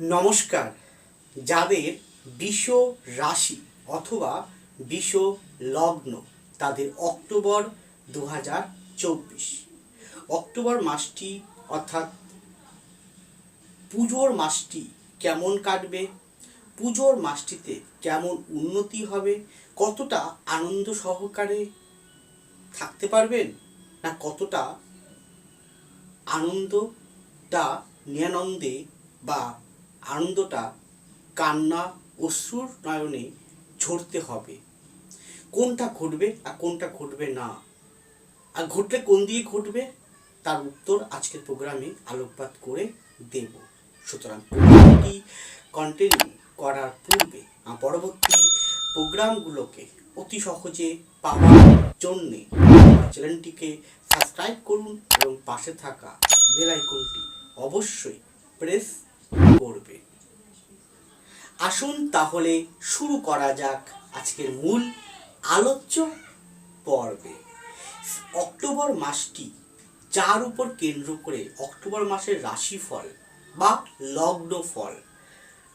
নমস্কার। যাদের বিষ রাশি অথবা বিষ লগ্ন তাদের অক্টোবর দু হাজার চব্বিশ। অক্টোবর মাসটি অর্থাৎ পুজোর মাসটি কেমন কাটবে? পুজোর মাসটিতে কেমন উন্নতি হবে? কতটা আনন্দ সহকারে থাকতে পারবেন? না কতটা আনন্দটা নিরানন্দে বা আনন্দটা কান্না, অশ্রুর নয়নে ঝরতে হবে। কোনটা ঘটবে আর কোনটা ঘটবে না? আর ঘটলে কোন দিয়ে ঘটবে? তার উত্তর আজকের প্রোগ্রামে আলোকপাত করে দেব। সুতরাং প্রোগ্রামটি কন্টিনিউ করার পূর্বে পরবর্তী প্রোগ্রামগুলোকে অতি সহজে পাওয়ার জন্যে চ্যানেলটিকে সাবস্ক্রাইব করুন এবং পাশে থাকা বেল আইকনটি অবশ্যই প্রেস করবে। আসুন তাহলে শুরু করা যাক আজকের মূল আলোচ্য পর্বে। অক্টোবর মাসটি যার উপর কেন্দ্র করে অক্টোবর মাসের রাশিফল বা লগ্ন ফল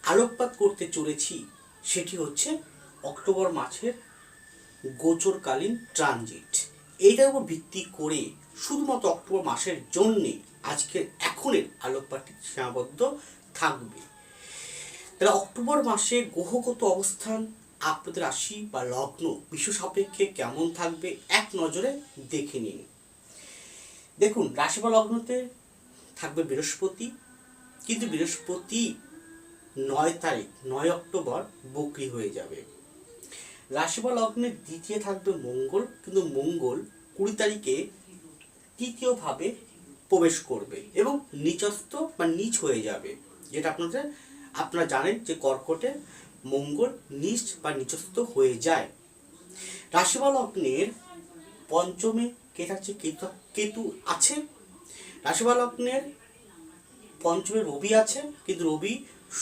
আলোকপাত করতে চলেছি, সেটি হচ্ছে অক্টোবর মাসের গোচরকালীন ট্রানজিট। এইটার উপর ভিত্তি করে শুধুমাত্র অক্টোবর মাসের জন্যে আজকের এখনের আলোকপাতটি সীমাবদ্ধ থাকবে। তাহলে অক্টোবর মাসে গ্রহগত অবস্থান আপনাদের রাশি বা লগ্ন বিশ্ব সাপেক্ষে কেমন থাকবে এক নজরে দেখে নিন। দেখুন, রাশি বা লগ্নতে থাকবে বৃহস্পতি, কিন্তু বৃহস্পতি নয় তারিখ, নয় অক্টোবর বকরি হয়ে যাবে। রাশি বা লগ্নের দ্বিতীয় থাকবে মঙ্গল, কিন্তু মঙ্গল কুড়ি তারিখে তৃতীয়ভাবে প্রবেশ করবে এবং নিচস্থ বা নিচ হয়ে যাবে। যেটা আপনাদের, আপনারা জানেন যে কর্কটে মঙ্গল নিচ বা নিচস্থ হয়ে যায়। রাশি বা লগ্নের পঞ্চমে কে থাকছে? কেতু কেতু আছে। রাশি বা লগ্নের পঞ্চমে রবি আছে, কিন্তু রবি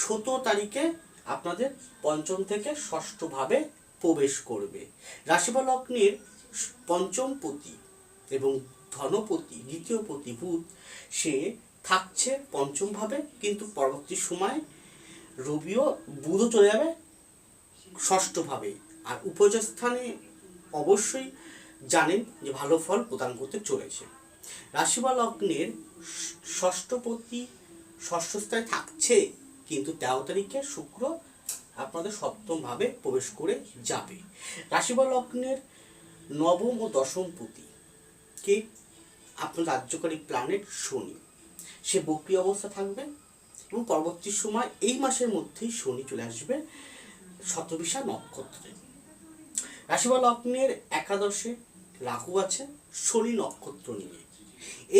সতেরো তারিখে আপনাদের পঞ্চম থেকে ষষ্ঠভাবে প্রবেশ করবে। রাশি বা লগ্নের পঞ্চম পতি এবং ধনপতি, দ্বিতীয় পতি বুধ, সে থাকছে পঞ্চমভাবে কিন্তু পরবর্তী সময় রবিও বুধও চলে যাবে ষষ্ঠভাবে আর উপজয় স্থানে অবশ্যই জানেন যে ভালো ফল প্রদান করতে চলেছে। রাশি বা লগ্নের ষষ্ঠপতি ষষ্ঠ স্থানে থাকছে, কিন্তু তেরো তারিখে শুক্র আপনাদের সপ্তমভাবে প্রবেশ করে যাবে। রাশি বা লগ্নের নবম ও দশম পতি কে? আপনার রাজ্যকারী প্ল্যানেট শনি। সে বক্রি অবস্থা থাকবে এবং পরবর্তী সময় এই মাসের মধ্যেই শনি চলে আসবে শতবিশা নক্ষত্রে। রাশি বা লগ্নের একাদশে রাহু আছে, শনি নক্ষত্র নিয়ে।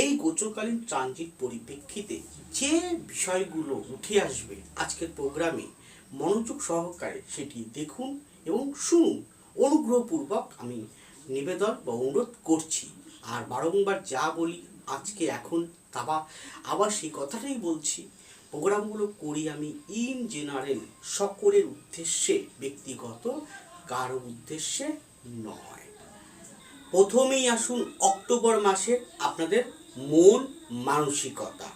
এই গোচরকালীন ট্রানজিট পরিপ্রেক্ষিতে যে বিষয়গুলো উঠে আসবে আজকের প্রোগ্রামে মনোযোগ সহকারে সেটি দেখুন এবং শুনুন। অনুগ্রহপূর্বক আমি নিবেদন বা অনুরোধ করছি, আর বারংবার যা বলি আজকে, এখন তাবা। আবার সেই কথাটাই বলছি, প্রোগ্রামগুলো করি আমি ইন জেনারেল সকলের উদ্দেশ্যে, ব্যক্তিগত কারও উদ্দেশ্যে নয়। প্রথমেই আসুন অক্টোবর মাসের আপনাদের মন মানসিকতা।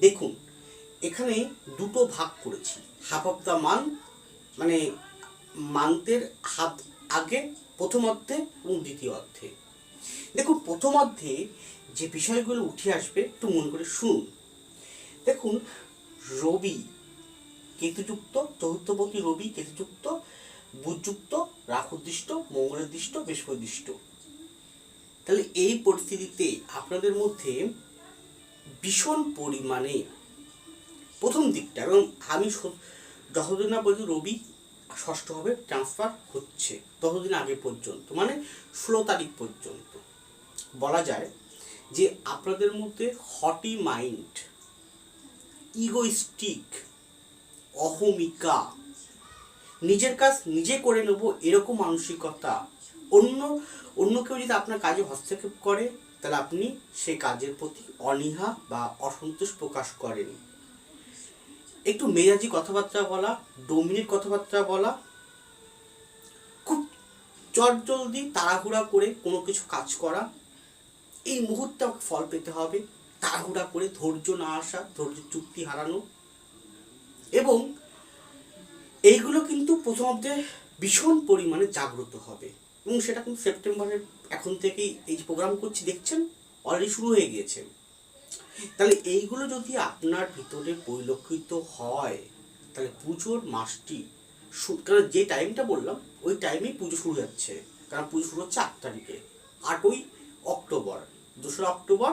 দেখুন, এখানে দুটো ভাগ করেছি। হাফ অফ দ্য মান্থ মানে মান্থের হাফ আগে প্রথম অর্ধে এবং দ্বিতীয় অর্ধে দেখুন প্রথম অর্ধে যে বিষয়গুলো উঠে আসবে, একটু মন করে শুনুন। দেখুন, রবি কেতুযুক্ত চতুর্থপতি রবি কেতুযুক্ত, বুধযুক্ত, রাহুদৃষ্ট, মঙ্গলদৃষ্ট, বৃহস্পতিদৃষ্ট। তাহলে এই পরিস্থিতিতে আপনাদের মধ্যে ভীষণ পরিমাণে প্রথম দিকটা, এবং আমি যতদিন না পর্যন্ত রবি ষষ্ঠভাবে ট্রান্সফার হচ্ছে, ততদিন আগে পর্যন্ত মানে ষোলো তারিখ পর্যন্ত। বলা যায় যে আপনাদের মধ্যে হটি মাইন্ড ইগোইস্টিক অহমিকা, নিজের কাজ নিজে করে নেব এরকম মানসিকতা, অন্য অন্য কেউ যদি আপনার কাজে হস্তক্ষেপ করে, তাহলে আপনি সেই কাজের প্রতি অনীহা বা অসন্তোষ প্রকাশ করেন। একটু মেজাজি কথাবার্তা বলা ডোমিনেট কথাবার্তা বলা, খুব চটজলদি তাড়াহুড়া করে কোনো কিছু কাজ করা এই মুহূর্তে আমাকে ফল পেতে হবে। তাড়াহুড়া করে ধৈর্য না আসা, ধৈর্য চুক্তি হারানো। এবং এইগুলো কিন্তু প্রথমার্ধে ভীষণ পরিমাণে জাগ্রত হবে। এবং সেটা কিন্তু সেপ্টেম্বরের এখন থেকেই এই যে প্রোগ্রাম করছি, দেখছেন? অলরেডি শুরু হয়ে গিয়েছে। তাহলে এইগুলো যদি আপনার ভিতরে পরিলক্ষিত হয়, তাহলে পুজোর মাসটি কারণ যে টাইমটা বললাম, ওই টাইমেই পুজো শুরু যাচ্ছে কারণ পুজো শুরু হচ্ছে আট তারিখে, আটই অক্টোবর। দোসরা অক্টোবর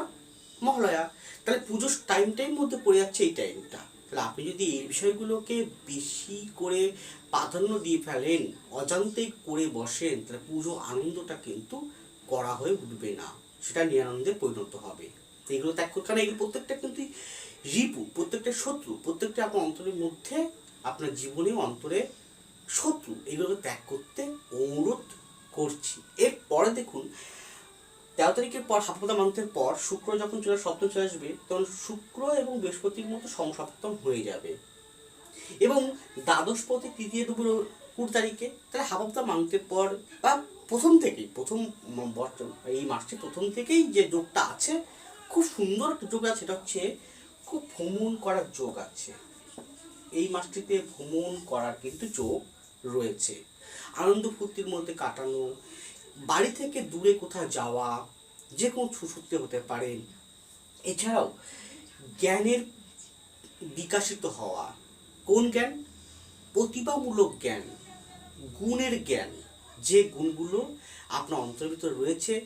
মহালয়া। তাহলে পুজোর টাইমটাই মধ্যে পড়ে যাচ্ছে এই টাইমটা তাহলে আপনি যদি এই বিষয়গুলোকে বেশি করে প্রাধান্য দিয়ে ফেলেন, অজান্তেই করে বসেন, তাহলে পুজো আনন্দটা কিন্তু করা হয়ে উঠবে না। সেটা নিরানন্দে পরিণত হবে। এগুলো ত্যাগ করতে কারণ এগুলো প্রত্যেকটা কিন্তু রিপু, প্রত্যেকটা শত্রু, প্রত্যেকটা আপনার অন্তরের মধ্যে আপনার জীবনে অন্তরে শত্রু। এগুলোকে ত্যাগ করতে অনুরোধ করছি। এরপরে দেখুন তেরো তারিখের পর সপ্তাহ মান্থের পর শুক্র যখন চলে সপ্তম চলে আসবে, তখন শুক্র এবং বৃহস্পতির মতো সমসপ্তম হয়ে যাবে। এবং দ্বাদশ দ্বাদশপতি তৃতীয় ডুবুর কুড়ি তারিখে, তাহলে হাফ মান্থের পর বা প্রথম থেকেই, প্রথম এই মাসটি প্রথম থেকেই যে যোগটা আছে, খুব সুন্দর যোগ আছে, সেটা হচ্ছে খুব ভ্রমণ করার যোগ আছে। এই মাসটিতে ভ্রমণ করার কিন্তু যোগ রয়েছে। আনন্দ ফুর্তির মধ্যে কাটানো বাড়ি থেকে দূরে কোথাও যাওয়া, যে কোনো সুসূত্রে হতে পারে। এছাড়াও, জ্ঞানের বিকাশিত হওয়া। কোন জ্ঞান? প্রতিভামূলক জ্ঞান। গুণের জ্ঞান। যে গুণগুলো আপনার অন্তরের ভিতরে রয়েছে,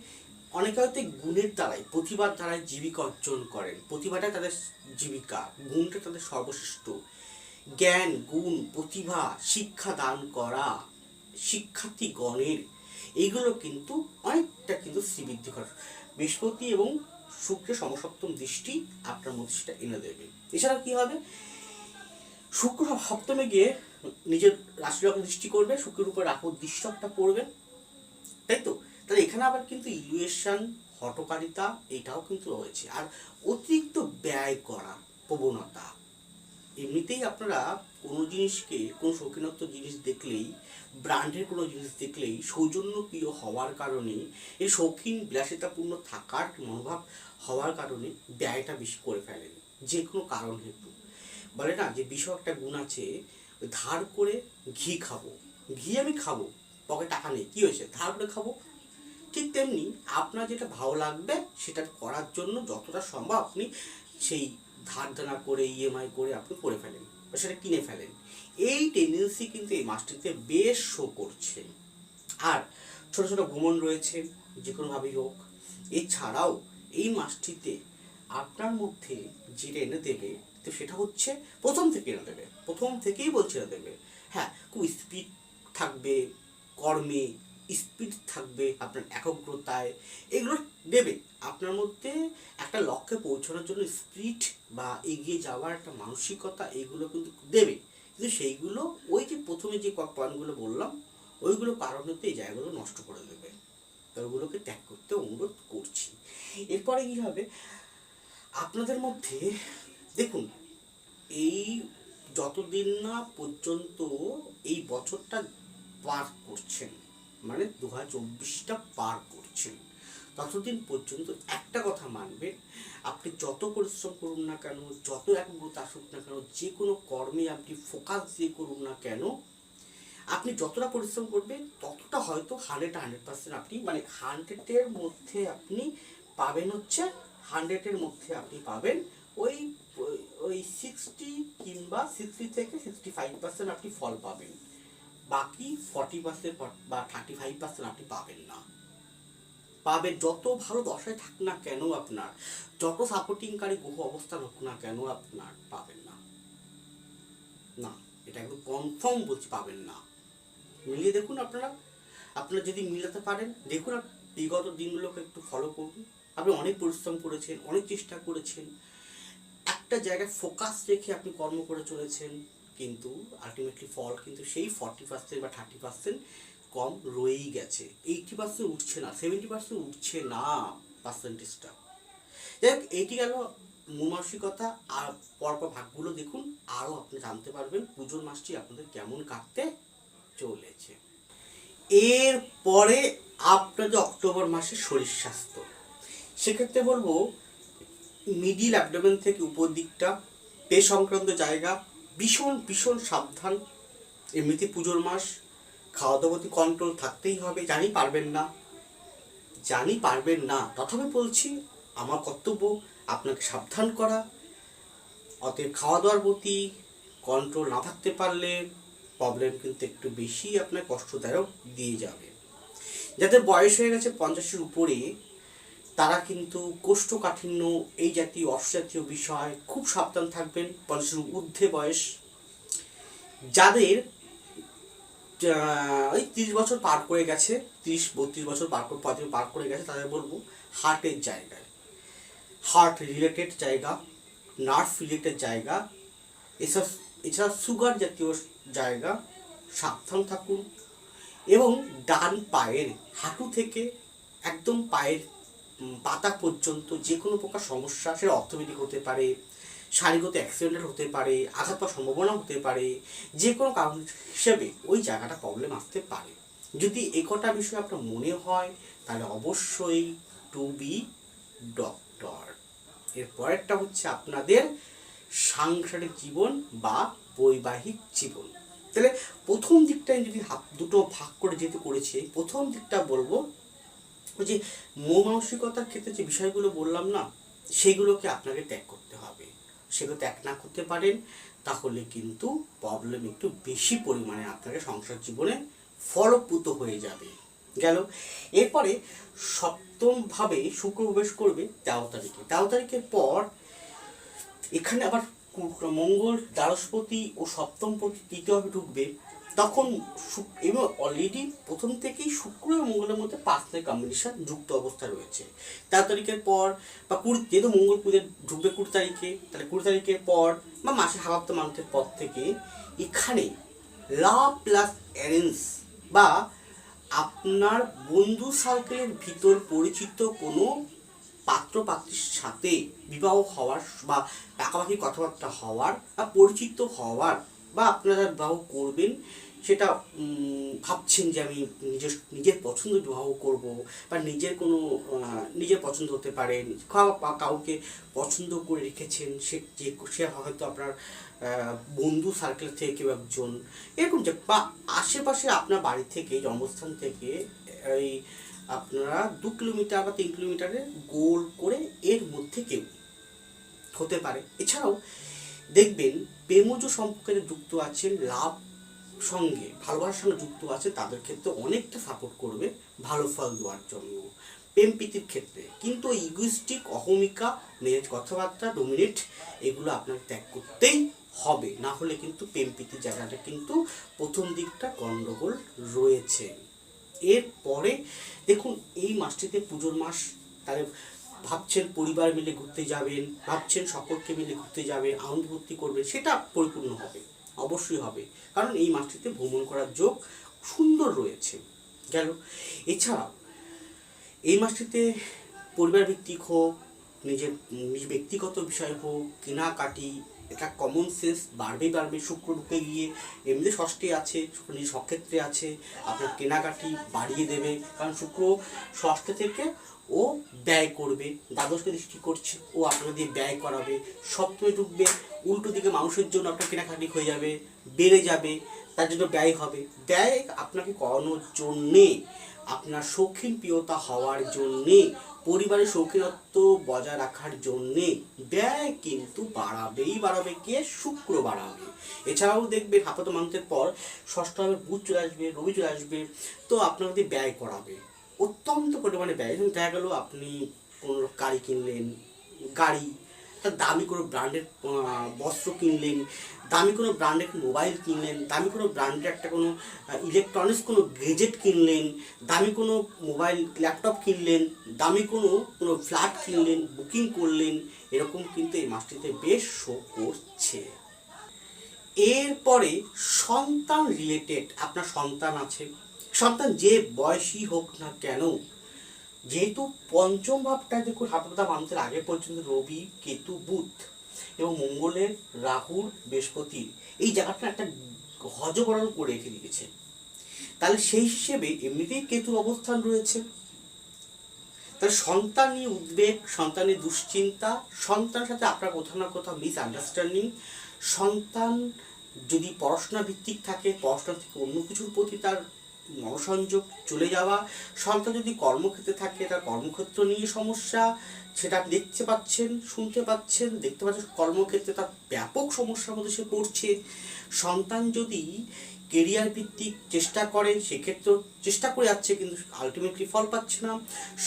অনেকে হয়তো গুণের দ্বারাই, প্রতিভার দ্বারাই জীবিকা অর্জন করেন। প্রতিভাটা তাদের জীবিকা, গুণটা তাদের সর্বশ্রেষ্ঠ। জ্ঞান, গুণ, প্রতিভা, শিক্ষা দান করা, শিক্ষার্থীগণের এইগুলো কিন্তু অনেকটা কিন্তু শ্রীবৃদ্ধি করে বৃহস্পতি এবং শুক্রের সমসপ্তম দৃষ্টি আপনার মধ্যে সেটা এনে দেবে। এছাড়া কি হবে? শুক্র সপ্তমে গিয়ে নিজের রাশিলগ্ন দৃষ্টি করবে, শুক্রের উপর রাহুর দৃষ্টি একটা পড়বে। তাই তো? তাহলে এখানে আবার কিন্তু ইলুয়েশন হটকারিতা এটাও কিন্তু রয়েছে। আর অতিরিক্ত ব্যয় করা, প্রবণতা এমনিতেই আপনারা কোনো জিনিসকে, কোনো শৌখিনত্ব জিনিস দেখলেই, ব্র্যান্ডের কোনো জিনিস দেখলেই সৌজন্য প্রিয় হওয়ার কারণে, এই শৌখিন, বিলাসিতাপূর্ণ থাকার মনোভাব হওয়ার কারণে ব্যয়টা বেশি করে ফেলেন। যে কোনো কারণ হেতু। বলে না যে বিষয় একটা গুণ আছে, ধার করে ঘি খাব। ঘি আমি খাব, পকেট টাকা নেই, কী হয়েছে? ধার করে খাব? ঠিক তেমনি আপনার যেটা ভালো লাগবে, সেটা করার জন্য যতটা সম্ভব আপনি সেই ধার দেনা করে ইএমআই করে আপনি করে ফেলেন, বা সেটা কিনে ফেলেন। এই টেন্ডেন্সি কিন্তু এই মাসটিতে বেশ শো করছে। আর ছোট ছোট ভ্রমণ রয়েছে, যে কোনোভাবেই হোক। এছাড়াও এই মাসটিতে আপনার মধ্যে যেটা এনে দেবে, তো সেটা হচ্ছে প্রথম থেকে এনে দেবে। প্রথম থেকেই বলছে এনে দেবে। হ্যাঁ খুব স্পিড থাকবে, কর্মে স্পিড থাকবে, আপনার একাগ্রতায়, এগুলো দেবে আপনার মধ্যে একটা লক্ষ্যে পৌঁছানোর জন্য স্পিড বা এগিয়ে যাওয়ার একটা মানসিকতা এগুলো কিন্তু দেবে। কিন্তু সেইগুলো ওই যে প্রথমে যে পয়েন্টগুলো বললাম, ওইগুলো কারণেতে এই জায়গাগুলো নষ্ট করে দেবে। তো ওগুলোকে ত্যাগ করতে অনুরোধ করছি। এরপরে কী হবে? আপনাদের মধ্যে, দেখুন, এই যতদিন না পর্যন্ত এই বছরটা পার করছেন মানে দু হাজার চব্বিশটা পার করছেন। ততদিন পর্যন্ত একটা কথা মানবে, আপনি যত পরিশ্রম করুন না কেন, যত একগ্রতা আসুক না কেন, যে কোনো কর্মে আপনি ফোকাস দিয়ে করুন না কেন, আপনি যতটা পরিশ্রম করবেন, ততটা হয়তো হান্ড্রেড হান্ড্রেড পার্সেন্ট আপনি মানে হান্ড্রেডের মধ্যে আপনি পাবেন হচ্ছে হান্ড্রেডের মধ্যে আপনি পাবেন ওই, ওই- সিক্সটি কিংবা সিক্সটি থেকে সিক্সটি ফাইভ পার্সেন্ট আপনি ফল পাবেন। বাকি ফর্টি পার্সেন্ট বা থার্টি ফাইভ পার্সেন্ট আপনি পাবেন না। পাবেন যত ভালো দশায় থাক না কেন আপনার, যত সাপোর্টিংকারী গ্রহ অবস্থান হোক না কেন আপনার পাবেন না। না, এটা একদম কনফার্ম বলছি পাবেন না। মিলিয়ে দেখুন আপনারা আপনারা যদি মিলাতে পারেন, দেখুন বিগত দিনগুলোকে একটু ফলো করুন। আপনি অনেক পরিশ্রম করেছেন, অনেক চেষ্টা করেছেন। একটা জায়গায় ফোকাস রেখে আপনি কর্ম করে চলেছেন। কিন্তু আলটিমেটলি ফল কিন্তু সেই ফর্টি পার্সেন্ট বা থার্টি পার্সেন্ট কম রয়েই গেছে। এইটি পার্সেন্ট উঠছে না সেভেন্টি পার্সেন্ট উঠছে না পার্সেন্টেজটা যাই এইটি গেল মূল মানসিকতা। আর পরপর ভাগগুলো দেখুন, আরও আপনি জানতে পারবেন পুজোর মাসটি আপনাদের কেমন কাটতে চলেছে। এর পরে আপনাদের অক্টোবর মাসে শরীর স্বাস্থ্য। সেক্ষেত্রে বলব মিডিল অ্যাবডোমেন থেকে উপর দিকটা পে সংক্রান্ত জায়গা ভীষণ ভীষণ সাবধান। এমনিতে পুজোর মাস খাওয়া দাওয়াতে কন্ট্রোল থাকতেই হবে, জানি পারবেন না। জানি পারবেন না, তথাপি বলছি, আমার কর্তব্য আপনাকে সাবধান করা। অতএব খাওয়া দাওয়ার প্রতি কন্ট্রোল না থাকতে পারলে প্রবলেম কিন্তু একটু বেশি আপনার কষ্টদায়ক দিয়ে যাবে। যাদের বয়স হয়ে গেছে পঞ্চাশের উপরে কিন্তু কোষ্ঠকাঠিন্য, এই জাতীয় অসজাতীয় বিষয়, খুব সাবধান থাকবেন পঞ্চাশের ঊর্ধ্বে বয়স। যাদের ওই তিরিশ বছর পার করে গেছে, তিরিশ, বত্রিশ বছর পার করে, পঁয়ত্রিশ পার করে গেছে, তাদের বলব হার্টের জায়গায়। হার্ট রিলেটেড জায়গা নার্ভ রিলেটেড জায়গা, এসব এছাড়া সুগার জাতীয় জায়গা, সাবধান থাকুন। এবং ডান পায়ের, হাঁটু থেকে একদম পায়ের পাতা পর্যন্ত যে কোনো প্রকার সমস্যা, সেটা অর্থনৈতিক হতে পারে শারীরগত অ্যাক্সিডেন্ট হতে পারে, আঘাত পাওয়ার সম্ভাবনা হতে পারে, যে কোনো কারণ হিসেবে ওই জায়গাটা প্রবলেম আসতে পারে। যদি এ কটা বিষয় আপনার মনে হয়, তাহলে অবশ্যই টু বি ডক্টর এর পরেরটা হচ্ছে আপনাদের সাংসারিক জীবন বা বৈবাহিক জীবন। তাহলে প্রথম দিকটায় যদি দুটো ভাগ করে যেতে করেছে, প্রথম দিকটা বলব ওই যে মন মানসিকতার ক্ষেত্রে যে বিষয়গুলো বললাম না, সেগুলোকে আপনাকে ত্যাগ করতে হবে। সেগুলো ত্যাগ না করতে পারেন, তাহলে কিন্তু প্রবলেম একটু বেশি পরিমাণে আপনাকে সংসার জীবনে ফলপ্রুত হয়ে যাবে। গেল। এরপরে সপ্তমভাবে শুক্র প্রবেশ করবে তেরো তারিখে। তেরো তারিখের পর এখানে আবার মঙ্গল দ্বারস্পতি ও সপ্তমপতি তৃতীয়ভাবে ঢুকবে। তখন এবং অলরেডি প্রথম থেকেই শুক্র এবং মঙ্গলের মধ্যে পাঁচটায় কম্বিনেশন যুক্ত অবস্থা রয়েছে। তেরো তারিখের পর বা কুড়ি, যেহেতু মঙ্গল পুজো ঢুকবে কুড়ি তারিখে, তাহলে কুড়ি তারিখের পর বা মাসে হাফাপ্ত মান্থের পর থেকে এখানে লাভ প্লাস অ্যারেঞ্জ বা আপনার বন্ধু সার্কেলের ভিতর পরিচিত কোনো পাত্র পাত্রীর সাথে বিবাহ হওয়ার বা পাকাপাকি কথাবার্তা হওয়ার বা পরিচিত হওয়ার বা আপনারা বিবাহ করবেন সেটা ভাবছেন যে আমি নিজের নিজের পছন্দ বিবাহ করব বা নিজের কোনো নিজের পছন্দ হতে পারে কাউকে পছন্দ করে রেখেছেন, সে, যে, সে হয়তো আপনার বন্ধু সার্কেল থেকে কেউ একজন, এরকম যে, বা আশেপাশে আপনার বাড়ি থেকে জন্মস্থান থেকে, এই আপনারা দু কিলোমিটার বা তিন কিলোমিটারে গোল করে এর মধ্যে কেউ হতে পারে। এছাড়াও দেখবেন, প্রেমজ সম্পর্কে যুক্ত আছেন, লাভ সঙ্গে, ভালোবাসার সঙ্গে যুক্ত আছে, তাদের ক্ষেত্রে অনেকটা সাপোর্ট করবে ভালো ফল দেওয়ার জন্য। প্রেম প্রীতির ক্ষেত্রে। কিন্তু ইগুইস্টিক অহমিকা নিজের কথাবার্তা ডোমিনেট এগুলো আপনার ত্যাগ করতেই হবে। না হলে কিন্তু প্রেম প্রীতির জায়গাটা কিন্তু প্রথম দিকটা গণ্ডগোল রয়েছে। এরপরে দেখুন, এই মাসটিতে পুজোর মাস, তাহলে ভাবছেন পরিবার মিলে ঘুরতে যাবেন, ভাবছেন সকলকে মিলে ঘুরতে যাবেন, আনন্দ ভর্তি করবেন, সেটা পরিপূর্ণ হবে। অবশ্যই হবে। কারণ এই মাসটিতে ভ্রমণ করার যোগ সুন্দর রয়েছে। গেল। এছাড়াও, এই মাসটিতে পরিবার ভিত্তিক হোক, নিজের, নিজ ব্যক্তিগত বিষয় হোক, কেনাকাটি এটা কমন সেন্স বাড়বে বাড়বে, শুক্র ঢুকে গিয়ে এমনি ষষ্ঠী আছে, শুক্র নিজ সক্ষেত্রে আছে, আপনার কেনাকাটি বাড়িয়ে দেবে। কারণ শুক্র ষষ্ঠ থেকে ও ব্যয় করবে, দ্বাদশকে দৃষ্টি করছে? ও আপনার দিয়ে ব্যয় করাবে, সপ্তমে ঢুকবে উল্টো দিকে মানুষের জন্য আপনার কেনাকাটি হয়ে যাবে, বেড়ে যাবে, তার জন্য ব্যয় হবে। ব্যয় আপনাকে করানোর জন্যে, আপনার শৌখিন প্রিয়তা হওয়ার জন্যে, পরিবারের শৌখিনত্ব বজায় রাখার জন্যে ব্যয় কিন্তু বাড়াবেই বাড়াবে কে? শুক্র বাড়াবে। এছাড়াও দেখবেন হাফাত মান্থের পর ষষ্ঠভাবে বুধ চলে আসবে, রবি চলে আসবে, তো আপনার দিয়ে ব্যয় করাবে। অত্যন্ত পরিমাণে ব্যয়। এবং দেখা গেল আপনি কোনো গাড়ি কিনলেন, গাড়ি, একটা দামি কোনো ব্র্যান্ডের বস্ত্র কিনলেন, দামি কোনো ব্র্যান্ডের মোবাইল কিনলেন, দামি কোনো ব্র্যান্ডের একটা কোনো ইলেকট্রনিক্স কোনো গেজেট কিনলেন, দামি কোনো মোবাইল ল্যাপটপ কিনলেন, দামি কোনো কোনো ফ্ল্যাট কিনলেন বুকিং করলেন, এরকম কিন্তু এই মাসটিতে বেশ শো করছে। এরপরে সন্তান রিলেটেড আপনার সন্তান আছে সন্তান যে বয়সী হোক না কেন, যেহেতু পঞ্চম ভাবটা দেখুন হাতপাতা মানতের আগে পর্যন্ত রবি, কেতু, বুধ এবং মঙ্গলের রাহুর বৃহস্পতির এই জায়গাটা একটা হজবরল করে রেখে দিয়েছে। তাহলে সেই হিসেবে এমনিতেই কেতুর অবস্থান রয়েছে। তাহলে সন্তান নিয়ে উদ্বেগ সন্তানের দুশ্চিন্তা, সন্তানের সাথে আপনার কোথাও না কোথাও মিস আন্ডারস্ট্যান্ডিং সন্তান যদি পড়াশোনা ভিত্তিক থাকে পড়াশোনা থেকে অন্য কিছুর প্রতি তার মনোসংযোগ চলে যাওয়া সন্তান যদি কর্মক্ষেত্রে থাকে তার কর্মক্ষেত্র নিয়ে সমস্যা সেটা দেখতে পাচ্ছেন, শুনতে পাচ্ছেন, দেখতে পাচ্ছেন কর্মক্ষেত্রে তার ব্যাপক সমস্যার মধ্যে সে পড়ছে। সন্তান যদি কেরিয়ার ভিত্তিক চেষ্টা করে, সেক্ষেত্রেও চেষ্টা করে যাচ্ছে, কিন্তু আলটিমেটলি ফল পাচ্ছে না।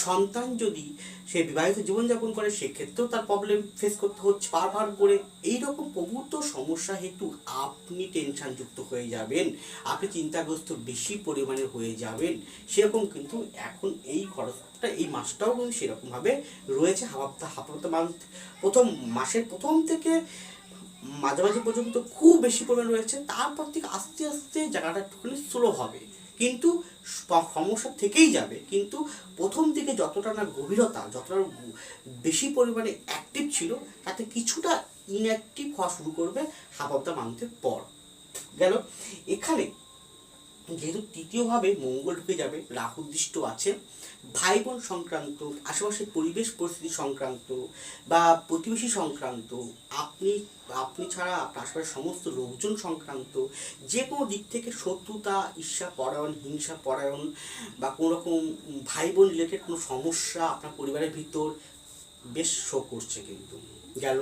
সন্তান যদি সে বিবাহিত জীবনযাপন করে, সেক্ষেত্রেও তার প্রবলেম ফেস করতে হচ্ছে বারবার করে। এইরকম প্রভূত সমস্যা হেতু আপনি টেনশনযুক্ত হয়ে যাবেন। আপনি চিন্তাগ্রস্ত বেশি পরিমাণে হয়ে যাবেন। সেরকম কিন্তু এখন এই খরচটা এই মাসটাও কিন্তু সেরকমভাবে রয়েছে হাফাপ্তা হাফাপ্তা মান্থ, প্রথম মাসের প্রথম থেকে মাঝামাঝি পর্যন্ত খুব বেশি পরিমাণ রয়েছে, তারপর থেকে আস্তে আস্তে জায়গাটা একটুখানি স্লো হবে। কিন্তু সমস্যা থেকেই যাবে, কিন্তু প্রথম দিকে যতটা না গভীরতা, যতটা বেশি পরিমাণে অ্যাক্টিভ ছিল, তাতে কিছুটা ইনঅ্যাক্টিভ হওয়া শুরু করবে হাফ অফ দ্য মান্থের পর। গেল, এখানে যেহেতু তৃতীয়ভাবে মঙ্গল ঢুকে যাবে, রাহু দৃষ্ট আছে ভাই বোন সংক্রান্ত, আশেপাশের পরিবেশ পরিস্থিতি সংক্রান্ত বা প্রতিবেশী সংক্রান্ত, আপনি আপনি ছাড়া আপনার আশেপাশের সমস্ত লোকজন সংক্রান্ত যে কোনো দিক থেকে শত্রুতা, ঈর্ষা, পরায়ণ, হিংসা, পরায়ণ বা কোনো রকম ভাই বোন রিলেটেড কোনো সমস্যা আপনার পরিবারের ভিতর বেশ শো করছে কিন্তু। গেল।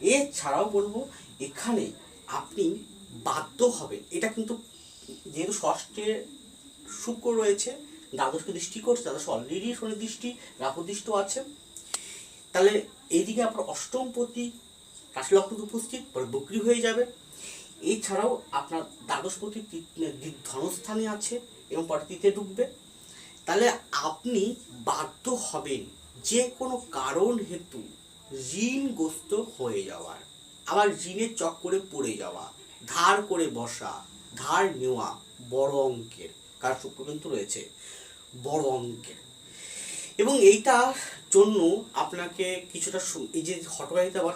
এছাড়াও বলব, এখানে আপনি বাধ্য হবেন, এটা কিন্তু যেহেতু ষষ্ঠে শুক্র রয়েছে, দ্বাদশকে দৃষ্টি করছে, দ্বাদশ অলরেডি শনি দৃষ্টি রাহু দৃষ্ট আছে। তাহলে এইদিকে আপনার অষ্টম প্রতি রাশি উপস্থিত পরে বকরি হয়ে যাবে। এছাড়াও আপনার দ্বাদশপতি ধনস্থানে আছে এবং পরে তৃতীয় ঢুকবে তাহলে আপনি বাধ্য হবেন যে কোনো কারণ হেতু ঋণগ্রস্ত হয়ে যাওয়ার। আবার ঋণের চক্করে পড়ে যাওয়া, ধার করে বসা ধার নেওয়া বড় অঙ্কের, কার শুক্র কিন্তু রয়েছে? বড় অঙ্কের। এবং এইটার জন্য আপনাকে কিছুটা এই যে হটকারিতা বা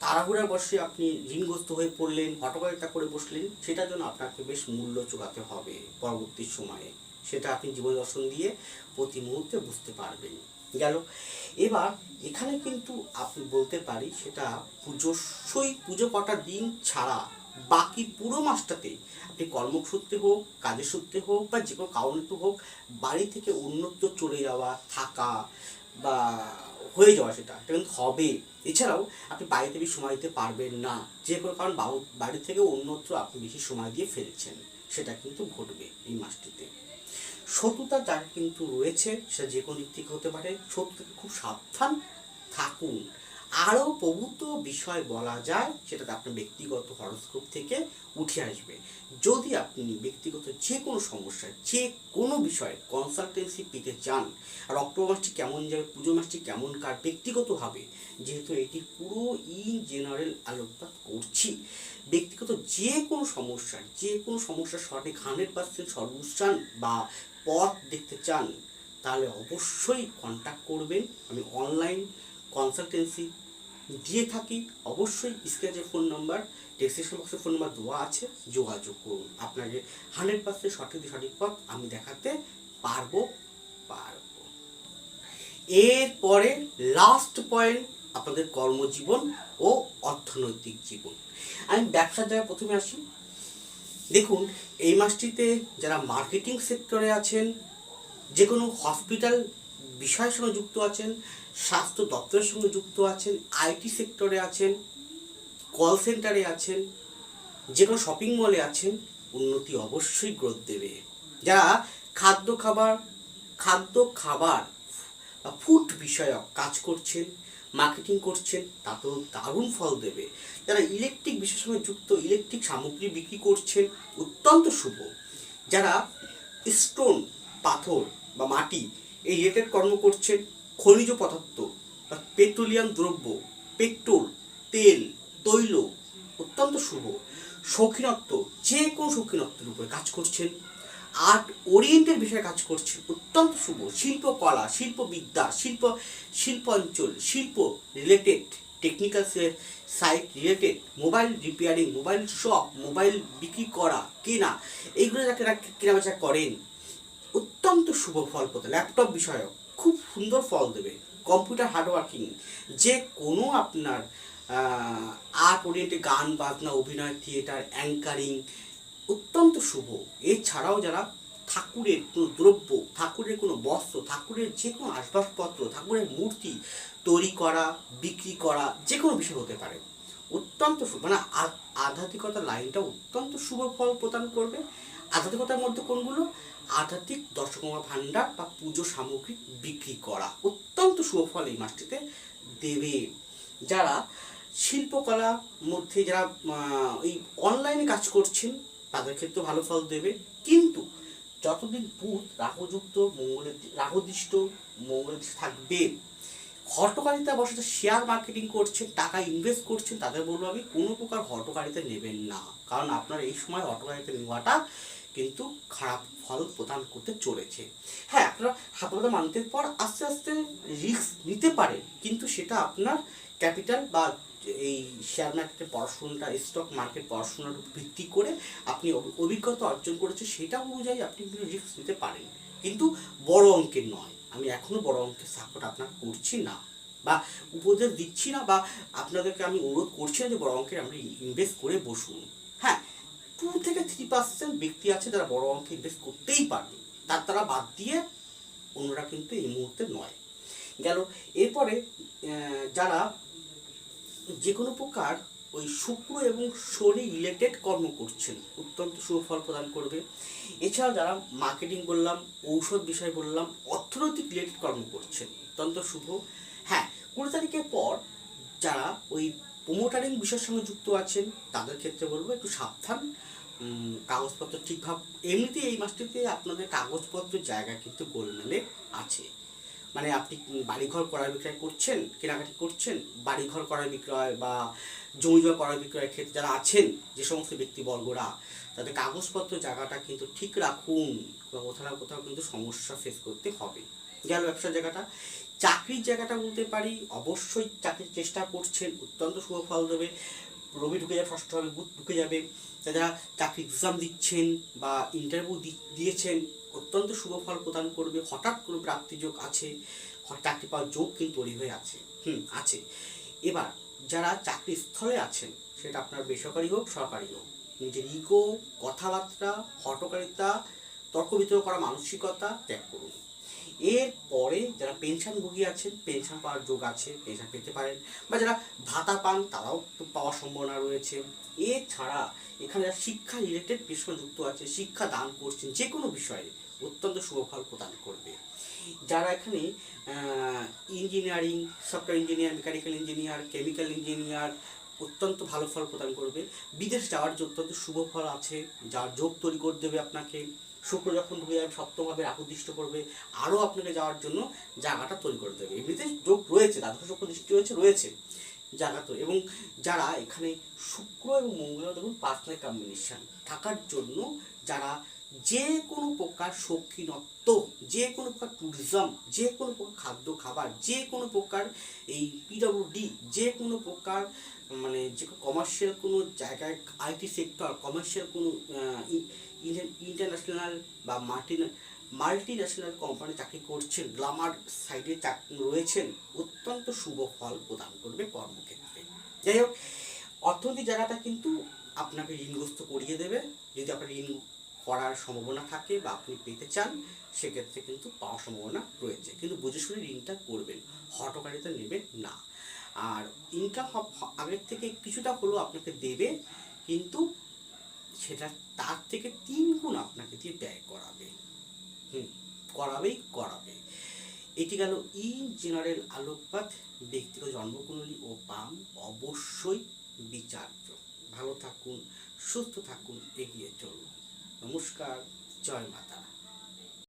তাড়াহুড়া বসে আপনি ঋণগ্রস্ত হয়ে পড়লেন হটকারিতা করে বসলেন, সেটার জন্য আপনাকে বেশ মূল্য চোকাতে হবে পরবর্তী সময়ে। সেটা আপনি জীবন দর্শন দিয়ে প্রতি মুহূর্তে বুঝতে পারবেন। গেল। এবার এখানে কিন্তু আপনি বলতে পারি সেটা পুজোসই পুজো কটা দিন ছাড়া বাকি পুরো মাসটাতে আপনি কর্মসূত্রে হোক, কাজের সূত্রে হোক বা যে কোনো কারণে তো হোক, বাড়ি থেকে অন্যত্র চলে যাওয়া, থাকা বা হয়ে যাওয়া সেটা, এটা কিন্তু হবে। এছাড়াও আপনি বাড়িতে বেশি সময় দিতে পারবেন না। যে কোনো কারণ বাড়ি থেকে অন্যত্র আপনি বেশি সময় দিয়ে ফেলছেন, সেটা কিন্তু ঘটবে এই মাসটিতে। শত্রুতা যার কিন্তু রয়েছে, সেটা যে কোনো দিক থেকে হতে পারে। শত্রু খুব সাবধান থাকুন। আরও প্রভূত বিষয় বলা যায় সেটা আপনার ব্যক্তিগত হরস্কোপ থেকে উঠে আসবে। যদি আপনি ব্যক্তিগত যে কোনো সমস্যা যে কোনো বিষয়ে কনসালটেন্সি পেতে চান, আর অক্টোবর মাসটি কেমন যাবে, পুজো মাসটি কেমন কার ব্যক্তিগতভাবে, যেহেতু এটি পুরো ইন জেনারেল আলোকপাত করছি, ব্যক্তিগত যে কোনো সমস্যার যে কোনো সমস্যার সঠিক হান্ড্রেড পার্সেন্ট সলিউশন বা পথ দেখতে চান, তাহলে অবশ্যই কন্ট্যাক্ট করবেন। আমি অনলাইন কনসালটেন্সি দিয়ে থাকি, অবশ্যই স্ক্র্যাচের ফোন নাম্বার ডেসক্রিপশন বক্সে ফোন নাম্বার দেওয়া আছে, যোগাযোগ করুন। আপনাকে হান্ড্রেড পার্সেন্ট সঠিক সঠিক পথ আমি দেখাতে পারব পারব। এরপরে লাস্ট পয়েন্ট আপনাদের কর্মজীবন ও অর্থনৈতিক জীবন। আমি ব্যবসার জায়গায় প্রথমে আসি। দেখুন, এই মাসটিতে যারা মার্কেটিং সেক্টরে আছেন যে কোনো হসপিটাল বিষয়ের সঙ্গে যুক্ত আছেন স্বাস্থ্য দপ্তরের সঙ্গে যুক্ত আছেন, আইটি সেক্টরে আছেন, কল সেন্টারে আছেন, যে কোনো শপিং মলে আছেন, উন্নতি অবশ্যই গ্রোথ দেবে। যারা খাদ্য খাবার খাদ্য খাবার বা ফুড বিষয়ক কাজ করছেন, মার্কেটিং করছেন, তাতেও দারুণ ফল দেবে। যারা ইলেকট্রিক বিষয়ের সঙ্গে যুক্ত, ইলেকট্রিক সামগ্রী বিক্রি করছেন, অত্যন্ত শুভ। যারা স্টোন, পাথর বা মাটি, এই রিলেটেড কর্ম করছেন খনিজ পদার্থ, বা পেট্রোলিয়াম দ্রব্য, পেট্রোল, তেল, তৈল অত্যন্ত শুভ। শৌখিনত্ব যে কোনো শৌখিনত্বের উপরে কাজ করছেন। আর্ট ওরিয়েন্টের বিষয়ে কাজ করছেন, অত্যন্ত শুভ। শিল্পকলা শিল্পবিদ্যা শিল্প শিল্পাঞ্চল শিল্প related technical site related mobile repairing mobile shop mobile বিক্রি করা, কেনা, এইগুলো যাকে কেনাবেচা করেন, অত্যন্ত শুভ ফল পেতে। ল্যাপটপ বিষয়ক খুব সুন্দর ফল দেবে। Computer hardworking. যে কোনো আপনার আর্ট ওরিয়েন্টে গান, বাজনা, অভিনয়, থিয়েটার, অ্যাঙ্কারিং, অত্যন্ত শুভ। এছাড়াও যারা ঠাকুরের কোনো দ্রব্য, ঠাকুরের কোনো বস্ত্র, ঠাকুরের যে কোনো আসবাবপত্র, ঠাকুরের মূর্তি তৈরি করা, বিক্রি করা, যে কোনো বিষয় হতে পারে। অত্যন্ত শুভ মানে আ- আধ্যাত্মিকতার লাইনটা অত্যন্ত শুভ ফল প্রদান করবে। আধ্যাত্মিকতার মধ্যে কোনগুলো? আধ্যাত্মিক দর্শকমা ভাণ্ডার বা পুজো সামগ্রী বিক্রি করা। অত্যন্ত শুভ ফল এই মাসটিতে দেবে। যারা শিল্পকলার মধ্যে যারা এই অনলাইনে কাজ করছেন, তাদের ক্ষেত্রে ভালো ফল দেবে। কিন্তু যতদিন বুধ রাহুযুক্ত, মঙ্গলের রাহুদৃষ্ট, মঙ্গলের থাকবে, হটকারিতা বসে শেয়ার মার্কেটিং করছেন, টাকা ইনভেস্ট করছেন, তাদের বলব আমি কোনো প্রকার হটকারিতা নেবেন না। কারণ আপনার এই সময় হটকারিতা নেওয়াটা কিন্তু খারাপ ফল প্রদান করতে চলেছে। হ্যাঁ আপনারা সাফলতা মানতে পর আস্তে আস্তে রিস্ক নিতে পারেন, কিন্তু সেটা আপনার ক্যাপিটাল বা এই শেয়ার মার্কেটের পড়াশোনাটা স্টক মার্কেট পড়াশোনার ভিত্তি করে আপনি অভিজ্ঞতা অর্জন করেছেন, সেটা অনুযায়ী আপনি কিন্তু রিস্ক নিতে পারেন। কিন্তু বড় অঙ্কের নয়। আমি এখনও বড় অঙ্কের সাপোর্ট আপনার করছি না বা উপদেশ দিচ্ছি না বা আপনাদেরকে আমি অনুরোধ করছি না যে বড় অঙ্কের আমরা ইনভেস্ট করে বসুন। হ্যাঁ টু থেকে থ্রি পার্সেন্ট ব্যক্তি আছে যারা বড় অঙ্কে ইনভেস্ট করতেই পারবে। তার তারা বাদ দিয়ে অন্যরা কিন্তু এই মুহূর্তে নয়। গেল, এরপরে যারা যে কোনো প্রকার ওই শুক্র এবং শনি রিলেটেড কর্ম করছেন, অত্যন্ত সুফল প্রদান করবে। এছাড়া যারা মার্কেটিং বললাম, ঔষধ বিষয় বললাম, অর্থনৈতিক রিলেটেড কর্ম করছেন, অত্যন্ত শুভ। হ্যাঁ কুড়ি তারিখের পর যারা ওই প্রোমোটারিং বিষয়ের সঙ্গে যুক্ত আছেন, তাদের ক্ষেত্রে বলব একটু সাবধান। কাগজপত্র ঠিকভাবে এমনিতেই এই মাসটিতে আপনাদের কাগজপত্রের জায়গা কিন্তু গোলমেলে আছে। মানে আপনি বাড়িঘর ক্রয় বিক্রয় করছেন, কেনাকাটি করছেন, বাড়িঘর ক্রয় বিক্রয় বা জমি জমা ক্রয় বিক্রয়ের ক্ষেত্রে যারা আছেন, যে সমস্ত ব্যক্তিবর্গরা, তাদের কাগজপত্র জায়গাটা কিন্তু ঠিক রাখুন কোথাও না কোথাও কিন্তু সমস্যা ফেস করতে হবে। গেল ব্যবসার জায়গাটা। চাকরির জায়গাটা বলতে পারি, অবশ্যই চাকরির চেষ্টা করছেন, অত্যন্ত শুভ ফল দেবে। রবি ঢুকে যাবে ষষ্ঠ হবে বুধ ঢুকে যাবে। যারা চাকরি এক্সাম দিচ্ছেন বা ইন্টারভিউ দিয়েছেন, অত্যন্ত শুভ ফল প্রদান করবে। হঠাৎ কোনো প্রাপ্তি যোগ আছে চাকরি পাওয়ার যোগ কিন্তু তৈরি হয়ে আছে। হুম, আছে। এবার যারা চাকরি স্থলে আছেন, সেটা আপনার বেসরকারি হোক, সরকারি হোক, নিজের ইগো কথাবার্তা, হটকারিতা, তর্ক বিতর্ক করা, মানসিকতা ত্যাগ করুন। এরপরে যারা পেনশনভোগী আছেন পেনশন পাওয়ার যোগ আছে পেনশন পেতে পারেন। বা যারা ভাতা পান, তারাও পাওয়ার সম্ভাবনা রয়েছে। এছাড়া এখানে শিক্ষা রিলেটেড বিষয় যুক্ত আছে, শিক্ষা দান করছেন যে কোনো বিষয়ে অত্যন্ত শুভ ফল প্রদান করবে। যারা এখানে engineering software engineer mechanical engineer chemical engineer অত্যন্ত ভালো ফল প্রদান করবে। বিদেশ যাওয়ার যে অত্যন্ত শুভ ফল আছে, যার যোগ তৈরি করে দেবে আপনাকে, শুক্র যখন ঢুকে যাবে, সপ্তমভাবে আকৃষ্ট করবে, আরও আপনাকে যাওয়ার জন্য জায়গাটা তৈরি করে দেবে। এমনিতে যোগ রয়েছে, দ্বাদশ চক্র দৃষ্টি রয়েছে রয়েছে। জায়গা এবং যারা এখানে শুক্র এবং মঙ্গল দেখুন পার্সোনাল কম্বিনেশন থাকার জন্য যারা যে কোনো প্রকার শৌখিনত্ব, যে কোনো প্রকার ট্যুরিজম যে কোনো প্রকার খাদ্য, খাবার, যে কোনো প্রকার এই পিডব্লিউডি যে কোনো প্রকার মানে যে কমার্শিয়াল কোনো জায়গায় আইটি সেক্টর কমার্শিয়াল কোনো ইন্টারন্যাশনাল বা মাল্টি মাল্টি ন্যাশনাল কোম্পানি চাকরি করছেন গ্লামার সাইডে রয়েছেন, অত্যন্ত শুভ ফল প্রদান করবে কর্মক্ষেত্রে। যাই হোক অর্থনৈতিক জায়গাটা কিন্তু আপনাকে ঋণগ্রস্ত করিয়ে দেবে। যদি আপনার ঋণ করার সম্ভাবনা থাকে বা আপনি পেতে চান, সেক্ষেত্রে কিন্তু পাওয়ার সম্ভাবনা রয়েছে। কিন্তু বুঝে শুনে ঋণটা করবেন, হটকারিতা নেবেন না। আর ইনকাম আগের থেকে কিছুটা হলেও আপনাকে দেবে, কিন্তু সেটা তার থেকে তিন গুণ আপনাকে দিয়ে ব্যয় করাবে। করাবেই করাবে। এটি গেল ইন জেনারেল আলোকপাত, ব্যক্তিগত জন্মকুণ্ডলী ও পাম অবশ্যই বিচার্য। ভালো থাকুন, সুস্থ থাকুন, এগিয়ে চলুন। নমস্কার, জয় মাতা